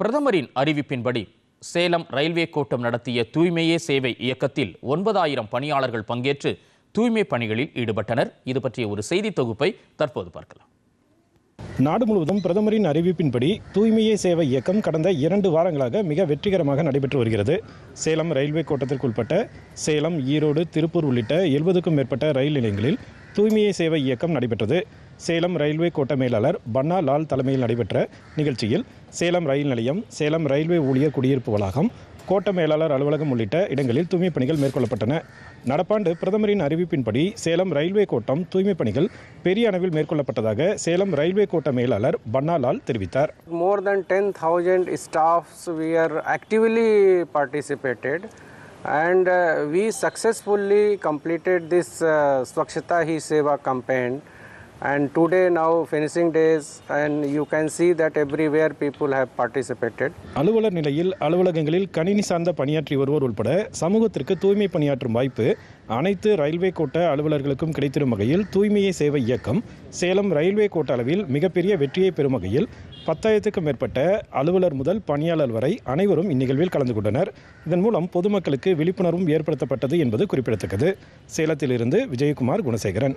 பிரதமரின் அறிவிப்பின்படி சேலம் ரயில்வே கோட்டம் நடத்திய தூய்மையே சேவை இயக்கத்தில் ஒன்பதாயிரம் பணியாளர்கள் பங்கேற்று தூய்மை பணிகளில் ஈடுபட்டனர். இது பற்றிய ஒரு செய்தி தொகுப்பை தற்போது பார்க்கலாம். நாடு முழுவதும் பிரதமரின் அறிவிப்பின்படி தூய்மையே சேவை இயக்கம் கடந்த இரண்டு வாரங்களாக மிக வெற்றிகரமாக நடைபெற்று வருகிறது. சேலம் ரயில்வே கோட்டத்திற்குட்பட்ட சேலம் ஈரோடு திருப்பூர் உள்ளிட்ட எழுபதுக்கும் மேற்பட்ட ரயில் நிலையங்களில் தூய்மையே சேவை இயக்கம் நடைபெற்றது. சேலம் ரயில்வே கோட்ட மேலாளர் பன்னா லால் தலைமையில் நடைபெற்ற நிகழ்ச்சியில் சேலம் ரயில் நிலையம் சேலம் ரயில்வே ஊழியர் குடியிருப்பு வளாகம் கோட்ட மேலாளர் அலுவலகம் உள்ளிட்ட இடங்களில் தூய்மை பணிகள் மேற்கொள்ளப்பட்டன. நடப்பாண்டு பிரதமரின் அறிவிப்பின்படி சேலம் ரயில்வே கோட்டம் தூய்மை பணிகள் பெரிய அளவில் மேற்கொள்ளப்பட்டதாக சேலம் ரயில்வே கோட்ட மேலாளர் பன்னாலால் தெரிவித்தார். More than 10,000 staffs uh, we are actively participated and we we completed this this uh, hi Seva Hi and today now finishing days and you can see that everywhere people have participated. அலுவலர் நிலையில் அலுவலகங்களில் கணினி சார்ந்த பணியாற்றி வருவோர் உட்பட சமூகத்திற்கு தூய்மை பணியாற்றும் வாய்ப்பு அனைத்து ரயில்வே கோட்ட அலுவலர்களுக்கும் கிடைத்திடும் வகையில் தூய்மையை சேவை இயக்கம். சேலம் ரயில்வே கோட்ட அளவில் மிகப்பெரிய வெற்றியை பெறும் வகையில் பத்தாயிரத்துக்கும் மேற்பட்ட அலுவலர் முதல் பணியாளர் வரை அனைவரும் இந்நிகழ்வில் கலந்து கொண்டனர். இதன் மூலம் பொதுமக்களுக்கு விழிப்புணர்வும் ஏற்படுத்தப்பட்டது என்பது குறிப்பிடத்தக்கது. சேலத்திலிருந்து விஜயகுமார் குணசேகரன்.